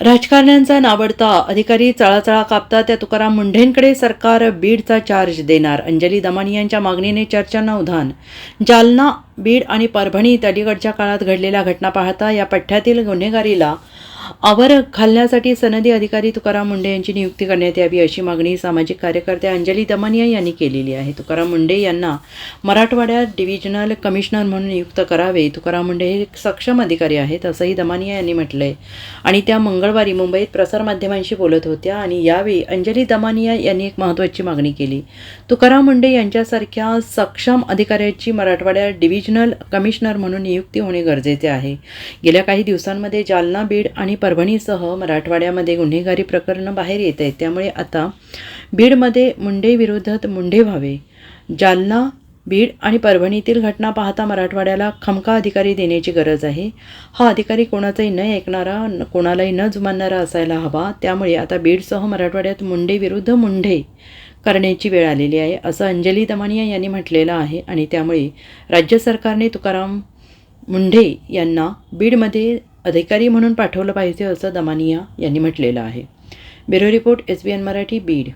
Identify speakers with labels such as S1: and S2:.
S1: राजकारण्यांचा नावडता. अधिकारी चळाचळा कापता. त्या तुकाराम मुंढेंकडे सरकार बीडचा चार्ज देणार. अंजली दमानी यांच्या मागणीने चर्चांना उधाण. जालना बीड आणि परभणीत अलीकडच्या काळात घडलेल्या घटना पाहता या पठ्ठ्यातील गुन्हेगारीला आवर खालण्यासाठी सनदी अधिकारी तुकाराम मुंडे यांची नियुक्ती करण्यात यावी अशी मागणी सामाजिक कार्यकर्त्या अंजली दमानिया यांनी केलेली आहे. तुकाराम मुंडे यांना मराठवाड्यात डिव्हिजनल कमिशनर म्हणून नियुक्त करावे. तुकाराम मुंडे हे एक सक्षम अधिकारी आहेत असंही दमानिया यांनी म्हटलं आहे आणि त्या मंगळवारी मुंबईत प्रसारमाध्यमांशी बोलत होत्या आणि यावेळी अंजली दमानिया यांनी एक महत्त्वाची मागणी केली. तुकाराम मुंडे यांच्यासारख्या सक्षम अधिकाऱ्याची मराठवाड्यात डिव्हिजनल कमिशनर म्हणून नियुक्ती होणे गरजेचे आहे. गेल्या काही दिवसांमध्ये जालना बीड आणि परभणीसह मराठवाड्यामध्ये गुन्हेगारी प्रकरणं बाहेर येत आहेत. त्यामुळे आता बीडमध्ये मुंडे विरोधात मुंडे व्हावे. जालना बीड आणि परभणीतील घटना पाहता मराठवाड्याला खमका अधिकारी देण्याची गरज आहे. हा अधिकारी कोणाचाही न ऐकणारा कोणालाही न जुमानणारा असायला हवा. त्यामुळे आता बीडसह मराठवाड्यात मुंडे विरुद्ध मुंढे करण्याची वेळ आलेली आहे असं अंजली दमानिया यांनी म्हटलेलं आहे. आणि त्यामुळे राज्य सरकारने तुकाराम मुंढे यांना बीडमध्ये अधिकारी म्हणून पाठवलं पाहिजे असं दमानिया यांनी म्हटलेलं आहे. Bureau report S B N Marathi Beed.